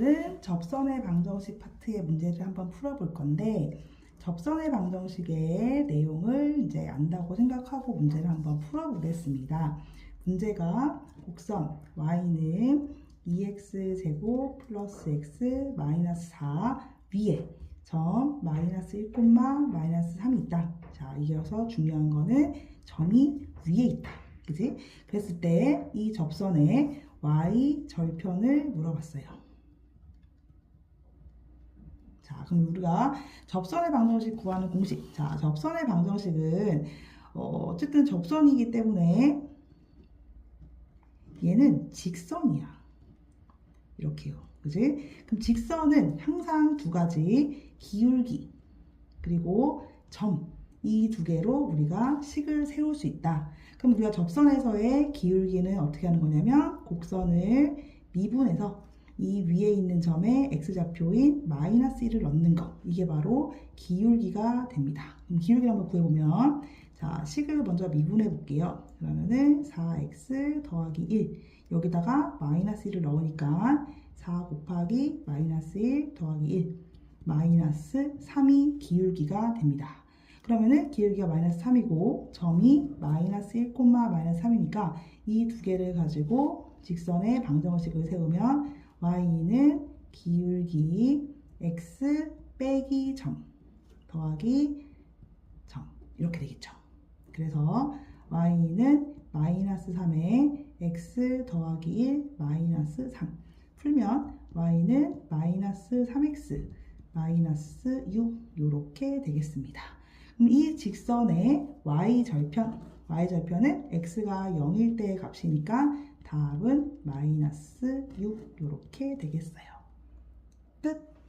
오늘은 접선의 방정식 파트의 문제를 한번 풀어볼 건데 접선의 방정식의 내용을 이제 안다고 생각하고 문제를 한번 풀어보겠습니다. 문제가 곡선 y는 2x 제곱 플러스 x 마이너스 4 위에 점 마이너스 1, 마이너스 3이 있다. 자, 이어서 중요한 거는 점이 위에 있다. 그지? 그랬을 때 이 접선의 y 절편을 물어봤어요. 자, 그럼 우리가 접선의 방정식 구하는 공식. 자, 접선의 방정식은 어, 어쨌든 접선이기 때문에 얘는 직선이야. 이렇게요. 그지? 그럼 직선은 항상 두 가지 기울기 그리고 점 이 두 개로 우리가 식을 세울 수 있다. 그럼 우리가 접선에서의 기울기는 어떻게 하는 거냐면 곡선을 미분해서 이 위에 있는 점에 x좌표인 마이너스 1을 넣는 거 이게 바로 기울기가 됩니다. 그럼 기울기를 한번 구해보면 자 식을 먼저 미분해 볼게요. 그러면은 4x 더하기 1 여기다가 마이너스 1을 넣으니까 4 곱하기 마이너스 1 더하기 1 마이너스 3이 기울기가 됩니다. 그러면은 기울기가 마이너스 3이고 점이 마이너스 1, 마이너스 3이니까 이 두 개를 가지고 직선의 방정식을 세우면 y는 기울기 x 빼기 점 더하기 점 이렇게 되겠죠. 그래서 y는 마이너스 3에 x 더하기 1 마이너스 3 풀면 y는 마이너스 3x 마이너스 6 이렇게 되겠습니다. 그럼 이 직선의 y 절편 y 절편은 x가 0일 때의 값이니까 답은 마이너스 6 이렇게 되겠어요. 끝.